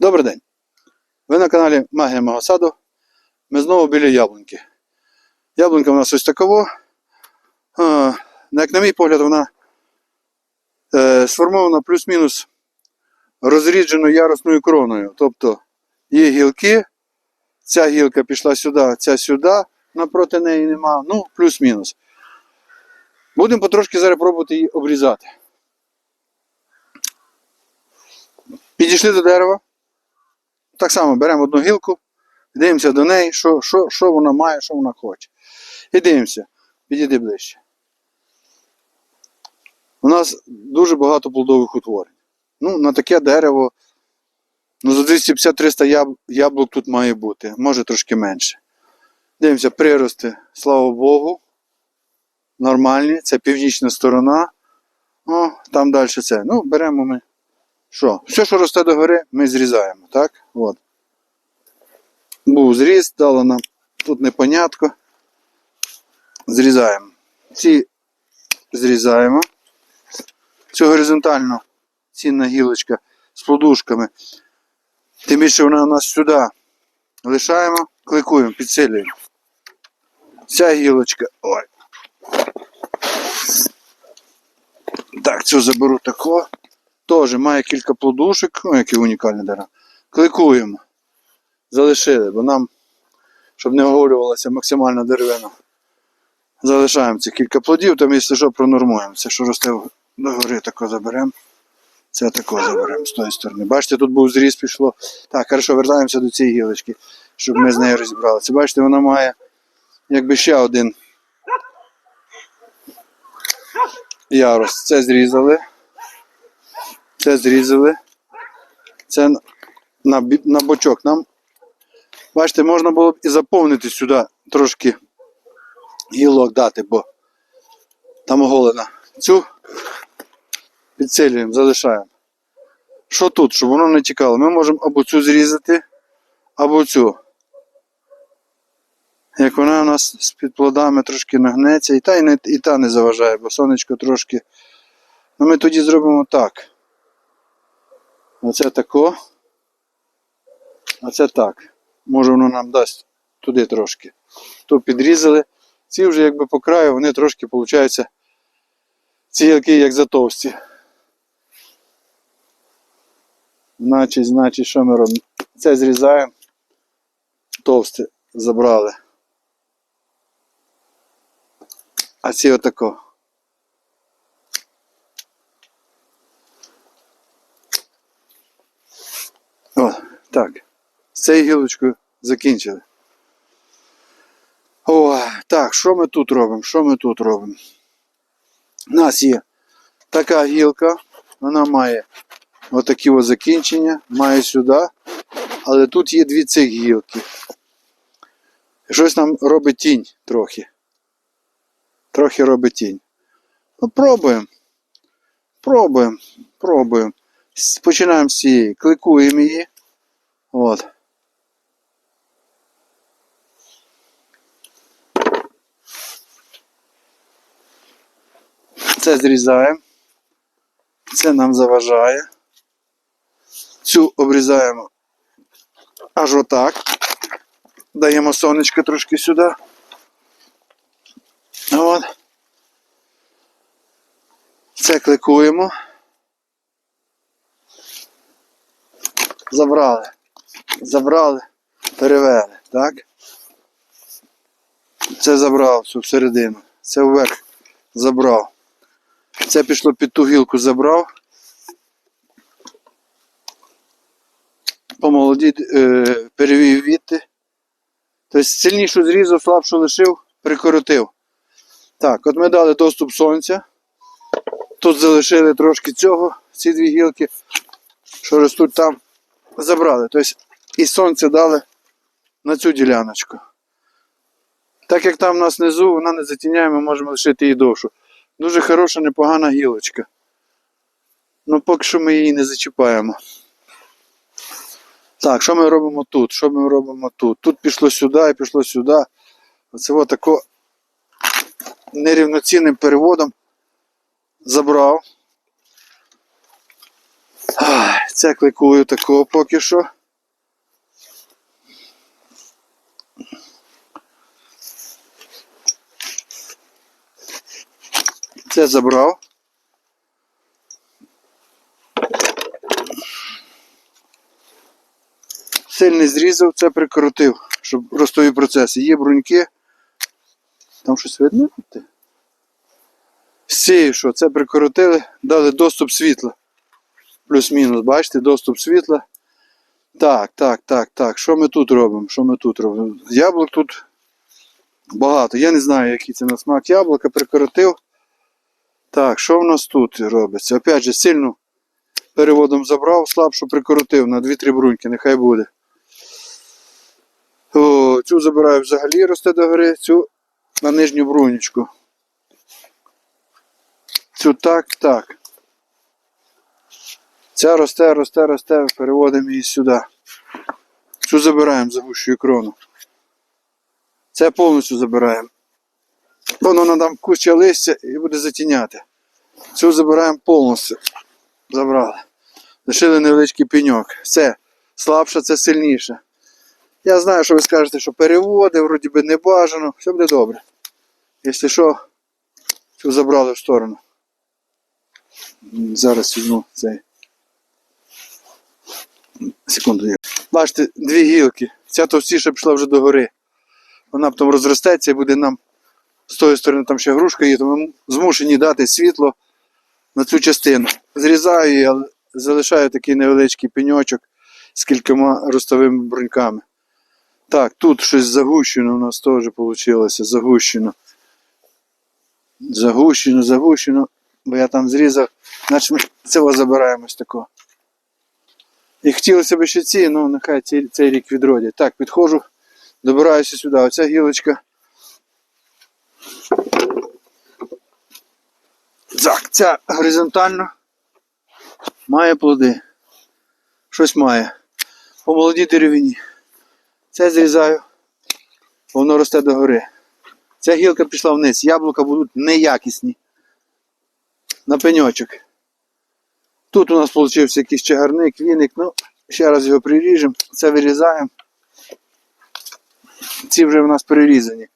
Добрий день. Ви на каналі Магія мого саду. Ми знову біля яблуньки. Яблунька у нас ось такого. А, як на мій погляд, вона е, сформована плюс-мінус розрідженою ярусною кроною. Тобто є гілки, ця гілка пішла сюди, ця сюди, напроти неї нема. Ну, плюс-мінус. Будемо потрошки зараз пробувати її обрізати. Підійшли до дерева. Так само беремо одну гілку, дивимося до неї, що, що, що вона має, що вона хоче. І дивимося, підійди ближче. У нас дуже багато плодових утворень. Ну, на таке дерево, ну, за 250-300 яб... яблук тут має бути, може трошки менше. Дивимося, прирости, слава Богу. Нормальні, це північна сторона. О, там далі це. Ну, беремо ми. Що? Все, що росте догори, ми зрізаємо, так? От. Був зріз, дало нам тут непонятко. Зрізаємо. Ці зрізаємо. Цю горизонтально цінна гілочка з подушками. Тим більше вона у нас сюди. Лишаємо, кликуємо, підсилюємо. Ця гілочка. Ой. Так, цю заберу тако. Теж має кілька плодушок, ну, які унікальні дерева. Кликуємо. Залишили, бо нам, щоб не оголювалася максимальна деревина. Залишаємо ці кілька плодів, там, якщо що, пронормуємо. Це що росте догори, тако заберемо. Це тако заберемо з тої сторони. Бачите, тут був зріз пішло. Так, хорошо, вертаємося до цієї гілочки, щоб ми з нею розібралися. Бачите, вона має якби ще один ярус. Це зрізали. Це зрізали. Це на- на, бочок. Нам, бачите, можна було б і заповнити сюди трошки гілок дати, бо там оголена. Цю підсилюємо, залишаємо. Що тут, щоб воно не тікало? Ми можемо або цю зрізати, або цю. Як вона у нас з під плодами трошки нагнеться, і та, і, не, і та не заважає, бо сонечко трошки. Ну ми тоді зробимо так. Оце тако. Оце так. Може воно нам дасть туди трошки. То підрізали. Ці вже якби по краю, вони трошки, виходить, ці гілки як затовсті. Значить, значить, що ми робимо? Це зрізаємо. Товсте забрали. А ці отако. О, так. З цією гілочкою закінчили. О, так, що ми тут робимо? Що ми тут робимо? У нас є така гілка, вона має отакі ось закінчення, має сюди, але тут є дві цих гілки. Щось нам робить тінь трохи. Трохи робить тінь. Ну, пробуємо. Пробуємо. Пробуємо. Починаємо з цієї. Кликуємо її. От. Це зрізаємо. Це нам заважає. Цю обрізаємо аж отак. Даємо сонечко трошки сюди. От. Це кликуємо. Забрали. Забрали, перевели, так? Це забрав всю всередину. Це вверх забрав. Це пішло під ту гілку, забрав. Помолоді, е, перевів відти. Тобто сильнішу зрізав, слабшу лишив, прикоротив. Так, от ми дали доступ сонця. Тут залишили трошки цього, ці дві гілки, що ростуть там, забрали. Тобто і сонце дали на цю діляночку. Так як там у нас внизу, вона не затіняє, ми можемо лишити її довшу. Дуже хороша, непогана гілочка. Ну поки що ми її не зачіпаємо. Так, що ми робимо тут? Що ми робимо тут? Тут пішло сюди і пішло сюди. Оце отако нерівноцінним переводом забрав. Це кликую такого поки що. Це забрав. Сильний зрізав, це прикоротив, щоб ростові процеси. Є бруньки. Там щось видно? Сію, що це прикоротили, дали доступ світла. Плюс-мінус, бачите, доступ світла. Так, так, так, так. Що ми тут робимо? Що ми тут робимо? Яблук тут багато. Я не знаю, який це на смак яблука, прикоротив. Так, що в нас тут робиться? Опять же, сильно переводом забрав, слабшу прикоротив на 2-3 бруньки, нехай буде. О, цю забираю взагалі росте до гори, цю на нижню брунечку. Цю так, так. Ця росте, росте, росте, переводимо її сюди. Цю забираємо загущую крону. Це повністю забираємо. Воно надам куча листя і буде затіняти. Цю забираємо повністю. Забрали. Лишили невеличкий пеньок. Все, слабше, це сильніше. Я знаю, що ви скажете, що переводи, вроді би не бажано, все буде добре. Якщо що, цю забрали в сторону. Зараз візьму цей. Секунду. Бачите, дві гілки. Ця товстіша пішла вже до гори. Вона потім розростеться і буде нам з тої сторони там ще грушка є, ми змушені дати світло на цю частину. Зрізаю її, але залишаю такий невеличкий пеньочок з кількома ростовими бруньками. Так, тут щось загущено у нас теж вийшло. Загущено. Загущено, загущено. Бо я там зрізав. Значить ми цього забираємо ось такого. І хотілося б ще ці, ну нехай цей, цей рік відродять. Так, підходжу, добираюся сюди. Оця гілочка. Так, ця горизонтально має плоди. Щось має. По молодій деревині. Це зрізаю, воно росте догори. Ця гілка пішла вниз, яблука будуть неякісні. На пеньочок. Тут у нас вийшов якийсь чагарник, віник, ну, ще раз його приріжемо, це вирізаємо. Ці вже в нас перерізані.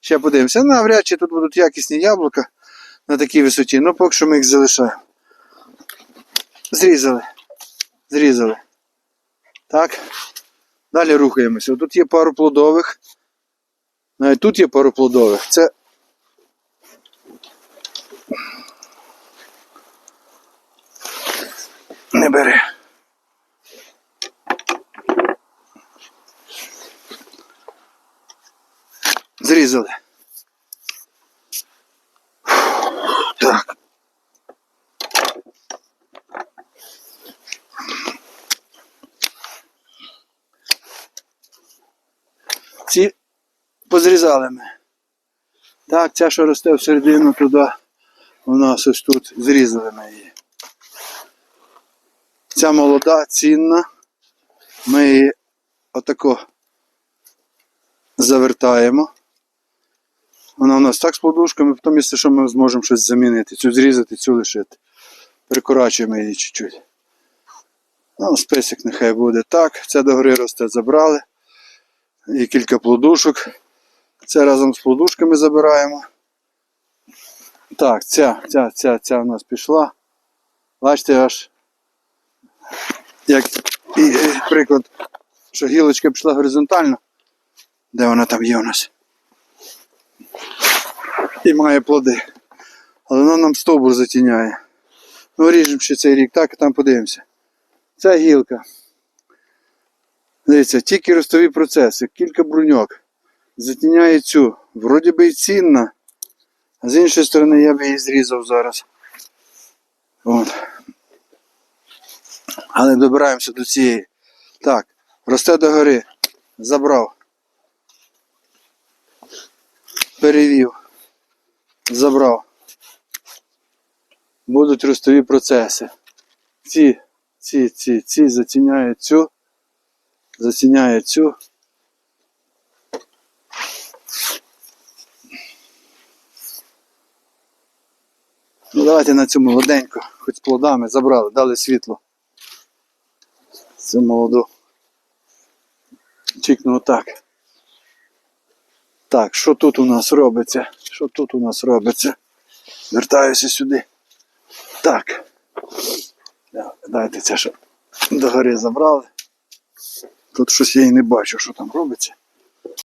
Ще подивимося. Навряд чи тут будуть якісні яблука на такій висоті, ну поки що ми їх залишаємо. Зрізали. Зрізали. Так. Далі рухаємося. Тут є пару плодових. Навіть тут є пару плодових. Це. Не бери. Зрізали. Позрізали ми. Так, ця, що росте всередину туди, у нас ось тут зрізали ми її. Ця молода, цінна. Ми її отако завертаємо. Вона у нас так з подушками, потім, якщо що, ми зможемо щось замінити. Цю зрізати, цю лишити. Прикорачуємо її чуть-чуть. Ну, список нехай буде так. Ця догори росте, забрали. І кілька плодушок. Це разом з плодушками забираємо. Так, ця, ця, ця, ця в нас пішла. Бачите, аж як приклад, що гілочка пішла горизонтально. Де вона там є у нас? І має плоди. Але вона нам стовбур затіняє. Ну, ріжемо ще цей рік, так і там подивимося. Ця гілка. Дивіться, тільки ростові процеси, кілька бруньок. Затіняє цю. Вроді би і цінна. А з іншої сторони я би її зрізав зараз. От. Але добираємося до цієї. Так, росте до гори. Забрав. Перевів. Забрав. Будуть ростові процеси. Ці, ці, ці, ці затіняють цю. Затіняє цю. Ну давайте на цю молоденьку, хоч з плодами забрали, дали світло. Цю молоду. Чікну отак. Так, що тут у нас робиться? Що тут у нас робиться? Вертаюся сюди. Так. Да, Дайте це, що догори забрали. Тут щось я і не бачу, що там робиться.